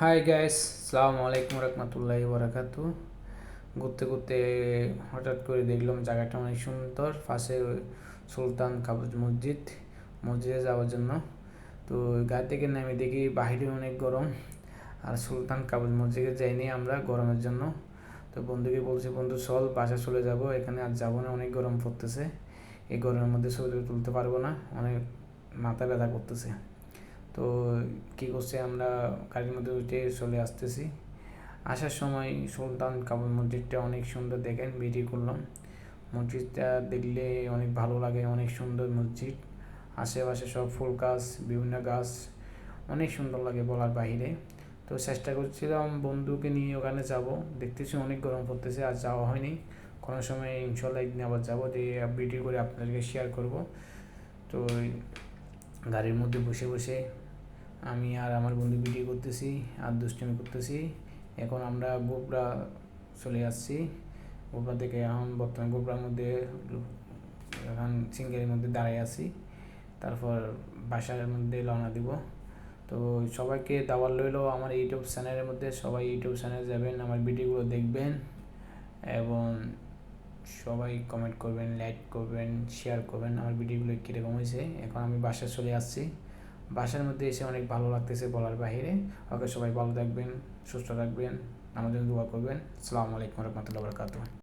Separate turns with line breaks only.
Hi guys সালামু আলাইকুম রহমতুল্লাহি বারাকাতু ঘুরতে ঘুরতে হঠাৎ করে দেখলাম জায়গাটা অনেক সুন্দর, পাশে সুলতান কাবুজ মসজিদ, মসজিদে যাওয়ার জন্য। তো গাড়ি থেকে নেমে দেখি বাহিরে অনেক গরম, আর সুলতান কাবুজ মসজিদে যাইনি আমরা গরমের জন্য। তো বন্ধুকে বলছি, বন্ধু, চল বাসা চলে যাব, এখানে আর যাব না, অনেক গরম পড়তেছে। এই গরমের মধ্যে ছবি তুলতে পারব না, অনেক মাথা ব্যথা করতেছে। তো কী করছে আমরা গাড়ির মধ্যে উঠে চলে আসতেছি। আসার সময় সুলতান কাবুল মসজিদটা অনেক সুন্দর দেখেন, ভিডিও করলাম। মসজিদটা দেখলে অনেক ভালো লাগে, অনেক সুন্দর মসজিদ। আশেপাশে সব ফুল গাছ, বিভিন্ন গাছ, অনেক সুন্দর লাগে বলার বাহিরে। তো চেষ্টা করছিলাম বন্ধুকে নিয়ে ওখানে যাব। দেখতেছি অনেক গরম পড়তেছে, আর যাওয়া হয়নি। কোনো সময় ইনশাল্লাহ একদিন আবার যাব দিয়ে ভিডিও করে আপনাদেরকে শেয়ার করব। তো গাড়ির মধ্যে বসে বসে আমি আর আমার বন্ধু ভিডিও করতেছি, আর দুষ্টুমি করতেছি। এখন আমরা গোবরা চলে আসছি। গোবরা থেকে এখন বর্তমানে গোবরার মধ্যে, এখন সিঙ্গেলের মধ্যে দাঁড়াই আছি। তারপর বাসার মধ্যে রওনা দিব। তো সবাইকে দাওয়ার লইল আমার ইউটিউব চ্যানেলের মধ্যে। সবাই ইউটিউব চ্যানেলে যাবেন, আমার ভিডিওগুলো দেখবেন। এবং সবাই কমেন্ট করবেন লাইক করবেন শেয়ার করবেন। আমার ভিডিওগুলো কীরকম হয়েছে। এখন আমি বাসায় চলে আসছি। বাসার মধ্যে এসে অনেক ভালো লাগতেছে বলার বাহিরে। ওকে সবাই ভালো থাকবেন, সুস্থ থাকবেন, আমাদের দোয়া করবেন। আসসালামু আলাইকুম রহমতুল্লাহ বরকাত